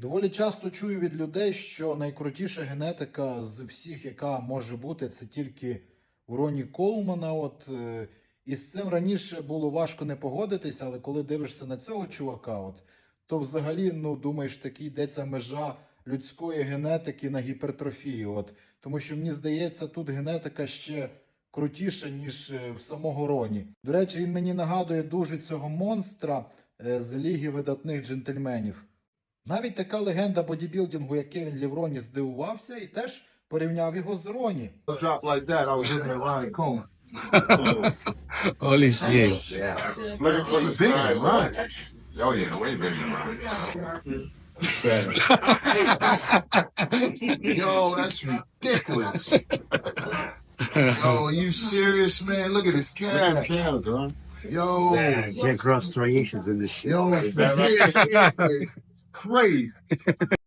Доволі часто чую від людей, що найкрутіша генетика з всіх, яка може бути, це тільки у Роні Колмана. От, е, і з цим раніше було важко не погодитися, але коли дивишся на цього чувака, от, то взагалі ну, думаєш, таки йдеться межа людської генетики на гіпертрофію. От, тому що мені здається, тут генетика ще крутіша, ніж е, в самого Роні. До речі, він мені нагадує дуже цього монстра е, з Ліги видатних джентльменів. Навіть така легенда бодібілдингу, як Кевін Лівроні, здивувався і теж порівняв його з Роні. Holy shit. Looking for the big right? Oh yeah, way bigger than mine. Yo, that's ridiculous. Yo, are you serious, man? Look at his huh? Yo, Get gross striations in this shit. yo, crazy.